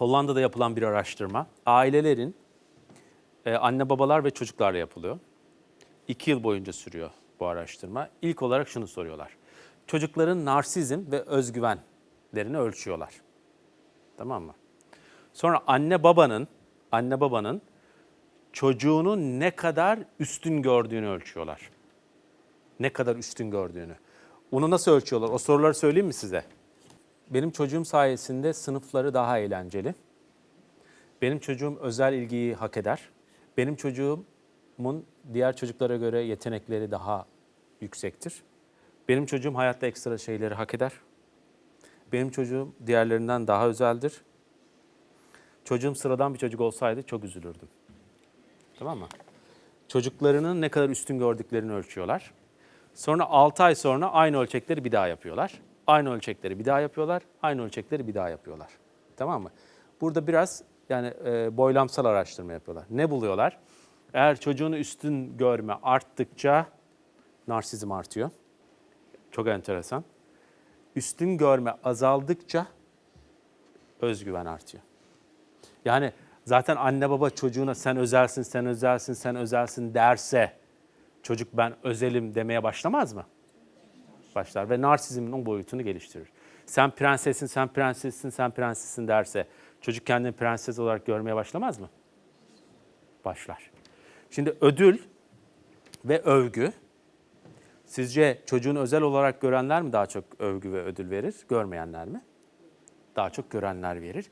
Hollanda'da yapılan bir araştırma. Ailelerin e, anne babalar ve çocuklarla yapılıyor. İki yıl boyunca sürüyor bu araştırma. İlk olarak şunu soruyorlar. Çocukların narsizm ve özgüvenlerini ölçüyorlar. Tamam mı? Sonra anne babanın anne babanın çocuğunu ne kadar üstün gördüğünü ölçüyorlar. Ne kadar üstün gördüğünü. Onu nasıl ölçüyorlar? O soruları söyleyeyim mi size? Benim çocuğum sayesinde sınıfları daha eğlenceli. Benim çocuğum özel ilgiyi hak eder. Benim çocuğumun diğer çocuklara göre yetenekleri daha yüksektir. Benim çocuğum hayatta ekstra şeyleri hak eder. Benim çocuğum diğerlerinden daha özeldir. Çocuğum sıradan bir çocuk olsaydı çok üzülürdüm. Tamam mı? Çocuklarının ne kadar üstün gördüklerini ölçüyorlar. Sonra 6 ay sonra aynı ölçekleri bir daha yapıyorlar. Aynı ölçekleri bir daha yapıyorlar. Aynı ölçekleri bir daha yapıyorlar. Tamam mı? Burada biraz yani e, boylamsal araştırma yapıyorlar. Ne buluyorlar? Eğer çocuğunu üstün görme arttıkça narsizm artıyor. Çok enteresan. Üstün görme azaldıkça özgüven artıyor. Yani zaten anne baba çocuğuna sen özelsin, sen özelsin, sen özelsin derse çocuk ben özelim demeye başlamaz mı? Başlar ve narsizmin o boyutunu geliştirir. Sen prensessin, sen prensessin, sen prensessin derse çocuk kendini prenses olarak görmeye başlamaz mı? Başlar. Şimdi ödül ve övgü sizce çocuğunu özel olarak görenler mi daha çok övgü ve ödül verir, görmeyenler mi? Daha çok görenler verir.